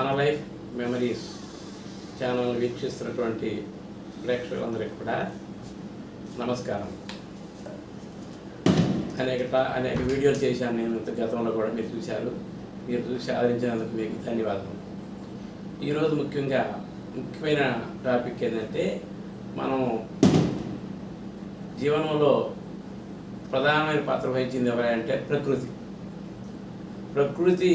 మన life memories channel వీక్షిస్తున్నటువంటి ప్రేక్షకులందరికీ కూడా నమస్కారం. అనేక అనేక వీడియోలు చేశాను నేను ఇంత గతంలో కూడా మీరు చూశారు. మీరు చూసి ఆదరించినందుకు మీకు ధన్యవాదాలు ఈరోజు ముఖ్యంగా ముఖ్యమైన టాపిక్ ఏంటంటే మనం జీవనంలో ప్రధానమైన పాత్ర వహించింది ఎవరంటే ప్రకృతి. ప్రకృతి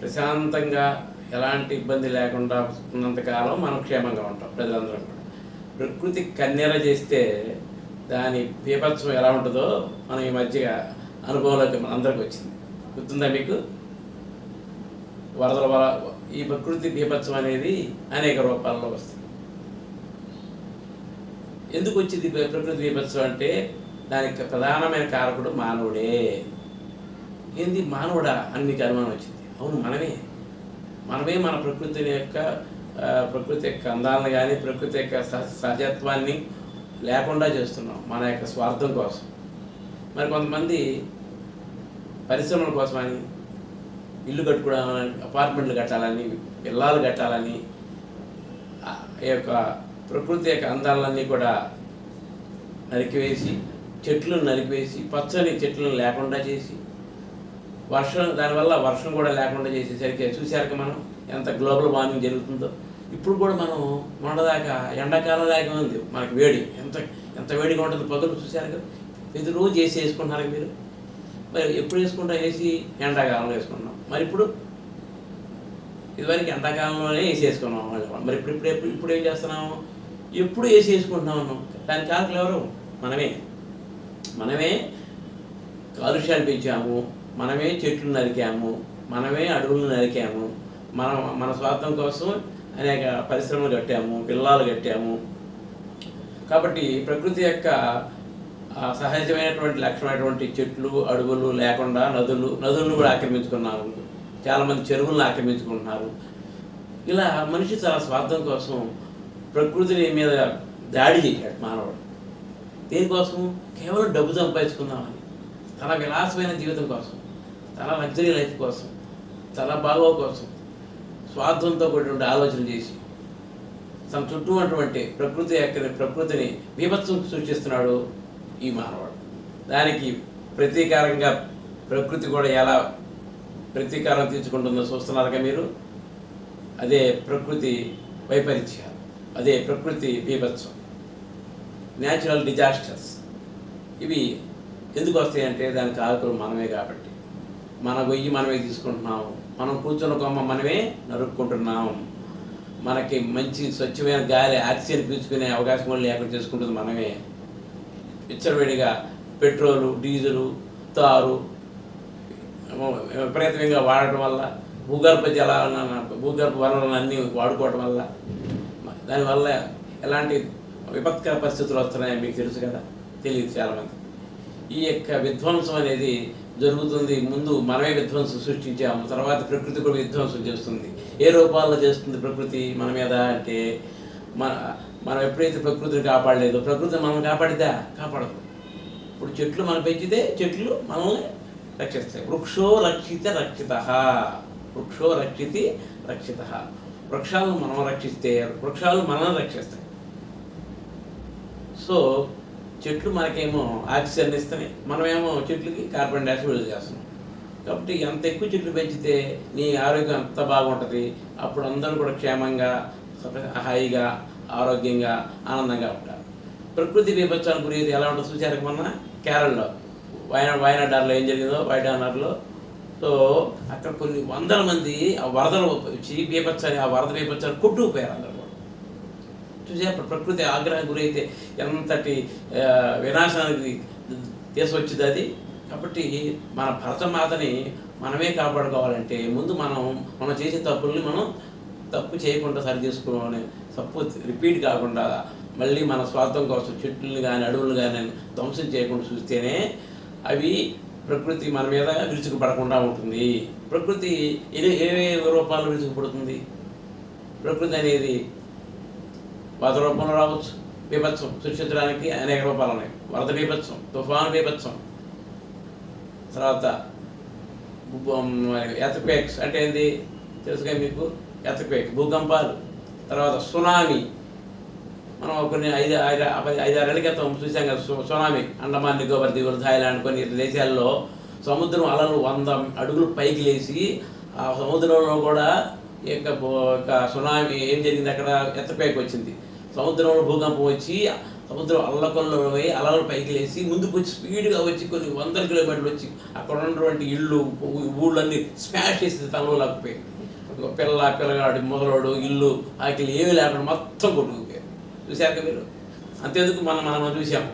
ప్రశాంతంగా ఎలాంటి ఇబ్బంది లేకుండా ఉన్నంతకాలం మనం క్షేమంగా ఉంటాం ప్రజలందరం కూడా. ప్రకృతి కన్యల చేస్తే దాని పీపత్సం ఎలా ఉంటుందో మనం ఈ మధ్య అనుభవంలోకి మన అందరికి వచ్చింది. గుర్తుందా మీకు? వరదల వల్ల ఈ ప్రకృతి బీభత్సం అనేది అనేక రూపాల్లో వస్తుంది. ఎందుకు వచ్చింది ప్రకృతి బీభత్సం అంటే దానికి ప్రధానమైన కారకుడు మానవుడే. ఏంది? మానవుడా అన్ని మీకు అనుమానం వచ్చింది. అవును మనమే. మనమే మన ప్రకృతిని యొక్క ప్రకృతి యొక్క అందాలను కానీ ప్రకృతి యొక్క సహజత్వాన్ని లేకుండా చేస్తున్నాం మన యొక్క స్వార్థం కోసం. మరి కొంతమంది పరిశ్రమల కోసమని ఇల్లు కట్టుకోవడం అపార్ట్మెంట్లు కట్టాలని పిల్లలు కట్టాలని ఆ ఈ యొక్క ప్రకృతి యొక్క అందాలన్నీ కూడా నరికివేసి చెట్లను నరికివేసి పచ్చని చెట్లను లేకుండా చేసి వర్షం దానివల్ల వర్షం కూడా లేకుండా చేసేసరికి చూశాక మనం ఎంత గ్లోబల్ వార్మింగ్ జరుగుతుందో. ఇప్పుడు కూడా మనం మొన్నదాకా ఎండాకాలం లాగా ఉంది మనకి వేడి. ఎంత ఎంత వేడిగా ఉంటుంది పొగలు చూసారు కదా ప్రతి రోజు ఏసీ వేసుకుంటున్నారు మీరు? మరి ఎప్పుడు వేసుకుంటాం ఏసీ? ఎండాకాలంలో వేసుకుంటున్నాం. మరి ఇప్పుడు? ఇదివరకు ఎండాకాలంలోనే ఏసీ వేసుకున్నాం మరి ఇప్పుడు ఇప్పుడు ఎప్పుడు ఇప్పుడు ఏం చేస్తున్నాము? ఎప్పుడు ఏసీ వేసుకుంటున్నాం అన్నాం. దానికి కారకులు ఎవరు? మనమే. మనమే కాలుష్యాన్ని పెంచాము. మనమే చెట్లు నరికాము మనమే అడవులు నరికాము మనం మన స్వార్థం కోసం అనేక పరిశ్రమలు కట్టాము పిల్లలు కట్టాము. కాబట్టి ప్రకృతి యొక్క సహజమైనటువంటి లక్షణమైనటువంటి చెట్లు అడవులు లేకుండా నదులు నదులను కూడా ఆక్రమించుకున్నారు. చాలామంది చెరువులను ఆక్రమించుకుంటున్నారు. ఇలా మనిషి చాలా స్వార్థం కోసం ప్రకృతిని మీద దాడి చేశాడు మానవుడు. దీనికోసం? కేవలం డబ్బు సంపాదించుకుందామని తన విలాసమైన జీవితం కోసం. తన లగ్జరీ లైఫ్ కోసం తన బాగో కోసం స్వార్థంతో కూడినటువంటి ఆలోచన చేసి తన చుట్టూ ఉన్నటువంటి ప్రకృతి యొక్క ప్రకృతిని బీభత్సం సృష్టిస్తున్నాడు ఈ మానవాడు. దానికి ప్రతీకారంగా ప్రకృతి కూడా ఎలా ప్రతీకారం తీర్చుకుంటుందో చూస్తున్నారుగా మీరు? అదే ప్రకృతి వైపరీత్యాలు అదే ప్రకృతి బీభత్సం న్యాచురల్ డిజాస్టర్స్ ఇవి ఎందుకు వస్తాయంటే దానికి కారకులు మనమే కాబట్టి. మన గొయ్యి మనమే తీసుకుంటున్నాము మనం కూర్చున్న కొమ్మ మనమే నరుక్కుంటున్నాం. మనకి మంచి స్వచ్ఛమైన గాలి ఆక్సిజన్ పీల్చుకునే అవకాశం కూడా లేకుండా చేసుకుంటుంది మనమే. విచ్చలవిడిగా పెట్రోలు డీజిలు తారు విపరీతంగా వాడటం వల్ల భూగర్భ జలాలను భూగర్భ వనరులను అన్నీ వాడుకోవటం వల్ల దానివల్ల ఎలాంటి విపత్కర పరిస్థితులు వస్తున్నాయో మీకు తెలుసు కదా తెలియదు చాలామంది. ఈ యొక్క విధ్వంసం అనేది జరుగుతుంది. ముందు మనమే విధ్వంసం సృష్టించాము. తర్వాత ప్రకృతి కూడా విధ్వంసం చేస్తుంది. ఏ రూపాల్లో చేస్తుంది ప్రకృతి మన మీద అంటే మన మనం ఎప్పుడైతే ప్రకృతిని కాపాడలేదో ప్రకృతి మనం కాపాడితే కాపాడదు. ఇప్పుడు చెట్లు మనం పెంచితే చెట్లు మనల్ని రక్షిస్తాయి. వృక్షో రక్షిత రక్షిత. వృక్షో రక్షితి రక్షిత. వృక్షాలను మనం రక్షిస్తే వృక్షాలు మనల్ని రక్షిస్తాయి. సో చెట్లు మనకేమో ఆక్సిజన్ ఇస్తున్నాయి. మనమేమో చెట్లకి కార్బన్ డైఆక్సైడ్ విడుదల చేస్తున్నాం. కాబట్టి ఎంత ఎక్కువ చెట్లు పెంచితే నీ ఆరోగ్యం అంత బాగుంటుంది. అప్పుడు అందరూ కూడా క్షేమంగా హాయిగా ఆరోగ్యంగా ఆనందంగా ఉంటారు. ప్రకృతి బీభత్సానికి గురించి ఎలా ఉంటుందో చూసారు మొన్న? కేరళలో. వయనాడ్ వయనాడార్లో ఏం జరిగిందో? వైడానార్లో సో అక్కడ కొన్ని వందల మంది ఆ వరదలు వచ్చి బీభత్సాన్ని ఆ వరద బీభత్సాన్ని కొట్టుకుపోయారు అందరూ. ప్రకృతి ఆగ్రహం గురైతే ఎంతటి వినాశానికి వినాశనానికి తీసుకొచ్చింది అది. కాబట్టి మన భరతమాతని మనమే కాపాడుకోవాలంటే ముందు మనం మనం చేసే తప్పుల్ని మనం తప్పు చేయకుండా సరి చేసుకోవాలని తప్పు రిపీట్ కాకుండా మళ్ళీ మన స్వార్థం కోసం చెట్లను కానీ అడవులు కానీ ధ్వంసం చేయకుండా చూస్తేనే అవి ప్రకృతి మన మీద విరుచుకుపడకుండా ఉంటుంది. ప్రకృతి ఏ ఏ రూపాల్లో విరుచుకుపడుతుంది? ప్రకృతి అనేది వరద రూపంలో రావచ్చు. బీభత్సం. సృష్టించడానికి అనేక రూపాలు ఉన్నాయి. వరద బీభత్సం తుఫాను బీభత్సం. తర్వాత ఎథక్వేక్స్ అంటే ఏంది? తెలుసుగా మీకు? ఎత్తక్వేక్ భూకంపాలు. తర్వాత సునామీ మనం కొన్ని ఐదు ఐదు పది- ఐదారేళ్ళ క్రితం చూసాం కదా సునామీ అండమాన్ నికోబార్ దీవులు థాయిలాండ్ కొన్ని దేశాల్లో సముద్రం అలలు వంద అడుగులు పైకి లేచి ఆ సముద్రంలో కూడా ఈ యొక్క సునామీ ఏం జరిగింది అక్కడ? ఎత్తపైకి వచ్చింది. సముద్రంలో భూకంపం వచ్చి సముద్రం అల్లకొల్లో పోయి అలలు పైకి లేచి ముందుకు వచ్చి స్పీడ్గా వచ్చి కొన్ని వందల కిలోమీటర్లు వచ్చి అక్కడ ఉన్నటువంటి ఇళ్ళు ఊళ్ళన్నీ స్మాష్ చేసి తనలో పిల్ల పిల్లగాడు మొదలోడు ఇల్లు ఆకలి ఏమీ లేకుండా మొత్తం కొట్టుకుపోయారు. చూశాక మీరు? అంతేందుకు మనం మనం చూసాం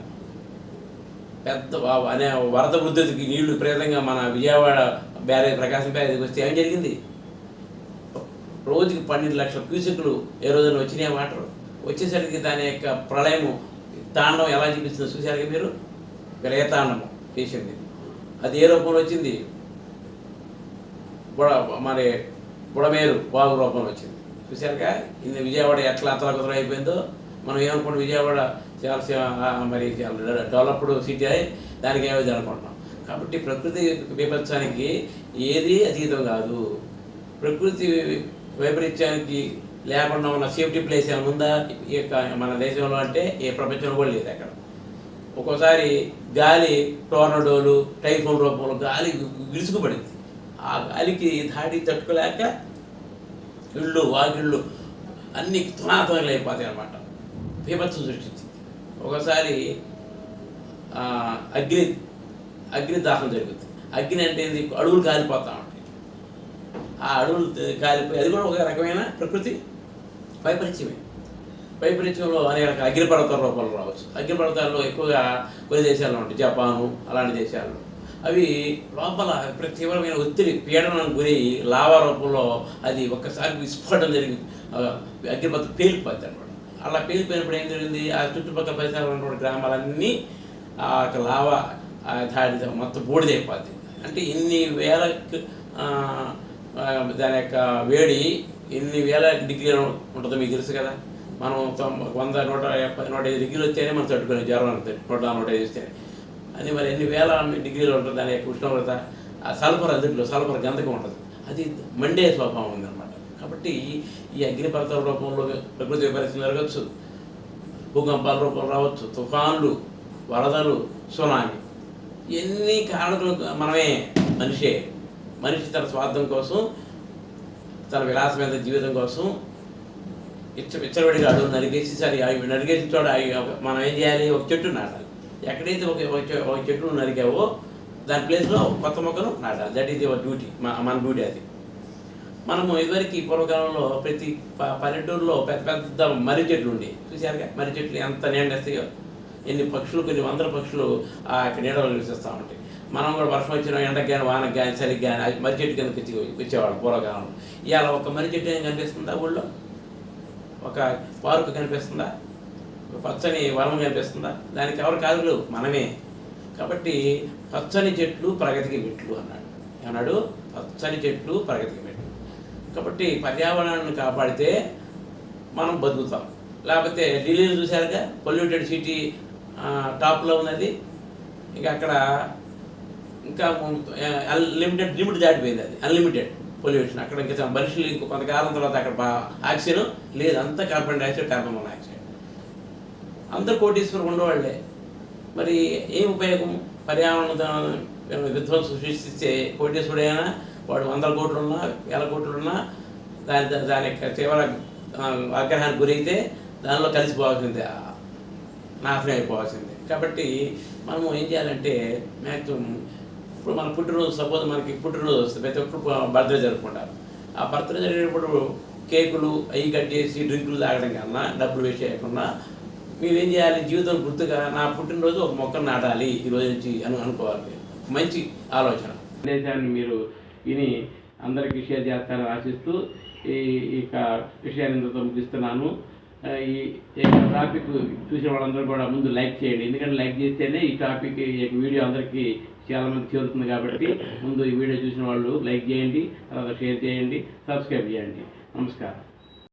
పెద్ద అనే వరద ఉద్ధతికి నీళ్ళు ప్రేతంగా మన విజయవాడ బ్యారేజ్ ప్రకాశం బ్యారేజ్కి వస్తే ఏం జరిగింది? రోజుకి పన్నెండు లక్షల క్యూసెక్లు ఏ రోజున వచ్చినాయి వాటర్ వచ్చేసరికి దాని యొక్క ప్రళయము తాండవం ఎలా చూపిస్తుందో చూశారు మీరు? విలయతాండము చేసింది. అది ఏ రూపంలో వచ్చింది? బుడ మరి బుడమేరు వాగు రూపంలో వచ్చింది. చూశారుగా? ఇన్ని విజయవాడ ఎట్లా అతలకుతలు అయిపోయిందో? మనం ఏమనుకుంటాం విజయవాడ చాలా మరి చాలా డెవలప్డ్ సిటీ అయి దానికి ఏమైంది అనుకుంటున్నాం. కాబట్టి ప్రకృతి బీభత్సానికి ఏది అతీతం కాదు. ప్రకృతి వైపరీత్యానికి లేకుండా ఉన్న సేఫ్టీ ప్లేస్ ఏమైనా ఉందా? ఈ యొక్క మన దేశంలో అంటే ఏ ప్రపంచంలో కూడా లేదు అక్కడ ఒక్కోసారి గాలి టోర్నడోలు టైఫోన్ రూపంలో గాలి విరుచుకుపడింది. ఆ గాలికి దాడి తట్టుకోలేక ఇళ్ళు వాకిళ్ళు అన్ని తునాతనలు అయిపోతాయి అన్నమాట. బీభత్సం సృష్టించింది. ఒకసారి అగ్ని అగ్ని దాహం జరుగుతుంది అగ్ని అంటే అడుగులు కాలిపోతా ఆ అడవులు కాలిపోయి అది కూడా ఒక రకమైన ప్రకృతి వైపరీత్యమే. వైపరీత్యంలో అనేక రకాల అగ్నిపర్వతాల రూపంలో రావచ్చు. అగ్నిపర్వతాల్లో ఎక్కువగా కొన్ని దేశాల్లో ఉంటాయి. జపాను అలాంటి దేశాల్లో. అవి లోపల తీవ్రమైన ఒత్తిడి పీడనం గురి లావా రూపంలో అది ఒక్కసారి విస్ఫోటం జరిగి ఆ, అగ్నిపర్వతం పేలిపోద్ది అనమాట అలా పేలిపోయినప్పుడు ఏం జరిగింది? ఆ చుట్టుపక్కల పరిసరాలు ఉన్నటువంటి గ్రామాలన్నీ ఆ యొక్క లావా దాడి మొత్తం బూడిదైపోద్ది అంటే ఇన్ని వేల దాని యొక్క వేడి ఎన్ని వేల డిగ్రీలు ఉంటుందో మీకు తెలుసు కదా? మనం వంద నూట యాభై నూట ఐదు డిగ్రీలు వస్తేనే మనం తట్టుకునే జ్వరం ఉంటుంది. నూట నూట ఐదు వస్తేనే. అది మరి ఎన్ని వేల డిగ్రీలు ఉంటుంది దాని యొక్క ఉష్ణోగ్రత? ఆ సల్ఫర్ అందులో సల్ఫర్ గంధకం ఉంటుంది. అది మండే స్వభావం ఉందన్నమాట. కాబట్టి ఈ అగ్నిపర్వతాల రూపంలో ప్రకృతి విపరీతం జరగచ్చు భూకంపాల రూపంలో రావచ్చు. తుఫాన్లు వరదలు సునామీ. ఎన్ని కారణకులు మనమే మనిషే. మనిషి తన స్వార్థం కోసం తన విలాసమైన జీవితం కోసం ఇచ్చ విచ్చలవిడిగా అడుగు నరిగేసి సరే అవి నరిగేసిన చోట అవి మనం ఏం చేయాలి? ఒక చెట్టు నాటాలి. ఎక్కడైతే ఒక ఒక చెట్టును నరికావో దాని ప్లేస్లో కొత్త మొక్కను నాటాలి. దట్ ఈజ్ యువర్ డ్యూటీ మన డ్యూటీ అది. మనము ఇదివరకు పూర్వకాలంలో ప్రతి ప- పల్లెటూరులో పెద్ద పెద్ద మర్రి చెట్లు ఉండేవి. చూసారుగా మర్రి చెట్లు ఎంత నీడేస్తాయో ఎన్ని పక్షులు కొన్ని వందల పక్షులు ఆ యొక్క నీడలో నివసిస్తూ ఉంటాయి. మనం కూడా వర్షం వచ్చిన ఎండకు కానీ వానకు కానీ చలికి కానీ అది మర్రి చెట్టు కిందకి వచ్చి వచ్చేవాళ్ళం పూర్వకాలంలో ఇవాళ ఒక మర్రి చెట్టు ఏం కనిపిస్తుందా ఊళ్ళో? ఒక పార్కు కనిపిస్తుందా? పచ్చని వనం కనిపిస్తుందా? దానికి ఎవరు కాదులు మనమే. కాబట్టి పచ్చని చెట్లు ప్రగతికి మెట్లు అన్నాడు. ఏమన్నాడు? పచ్చని చెట్లు ప్రగతికి మెట్లు. కాబట్టి పర్యావరణాన్ని కాపాడితే మనం బతుకుతాం. లేకపోతే ఢిల్లీలో చూశారుగా పొల్యూటెడ్ సిటీ టాప్లో ఉన్నది. ఇంకా అక్కడ ఇంకా లిమిటెడ్ లిమిట్ దాటిపోయింది అది. అన్లిమిటెడ్ పొల్యూషన్ అక్కడ ఇంకా మనుషులు ఇంకో కొంతకాలం తర్వాత అక్కడ ఆక్సిజన్ లేదు. అంతా కార్బన్ డైఆక్సైడ్ కార్బన్ మోనాక్సైడ్ అందరు కోటీశ్వరం ఉండేవాళ్ళే. మరి ఏం ఉపయోగం? పర్యావరణ విధ్వంసం సృష్టిస్తే కోటీశ్వరుడైనా వాడు వందల కోట్లు ఉన్నా వేల కోట్లు ఉన్నా దాని దాని యొక్క తీవ్ర ఆగ్రహానికి గురైతే దానిలో కలిసిపోవాల్సిందే నాశనం అయిపోవాల్సిందే. కాబట్టి మనము ఏం చేయాలంటే మ్యాక్సిమం ఇప్పుడు మన పుట్టినరోజు సపోజ్ మనకి పుట్టినరోజు వస్తుంది ప్రతి ఒక్కరు బర్త్డే జరుపుకుంటారు. ఆ బర్త్డే జరిగేటప్పుడు కేకులు అవి కట్ చేసి డ్రింకులు తాగడం కన్నా డబ్బులు వేస్ట్ చేయకుండా మీరేం చేయాలి? జీవితం గుర్తుగా నా పుట్టినరోజు ఒక మొక్కను నాటాలి ఈ రోజు నుంచి అని అనుకోవాలి. మంచి ఆలోచన. సందేశాన్ని మీరు విని అందరికీ షేర్ చేస్తారని ఆశిస్తూ ఈ ఈ యొక్క విషయాన్ని ఇంతతో ముగిస్తున్నాను. ఈ యొక్క టాపిక్ చూసిన వాళ్ళందరూ కూడా ముందు లైక్ చేయండి. ఎందుకంటే లైక్ చేస్తేనే ఈ టాపిక్ ఈ వీడియో అందరికీ చాలా మంది చేరుతుంది కాబట్టి ముందు ఈ వీడియో చూసిన వాళ్ళు లైక్ చేయండి తర్వాత షేర్ చేయండి సబ్స్క్రైబ్ చేయండి. నమస్కారం.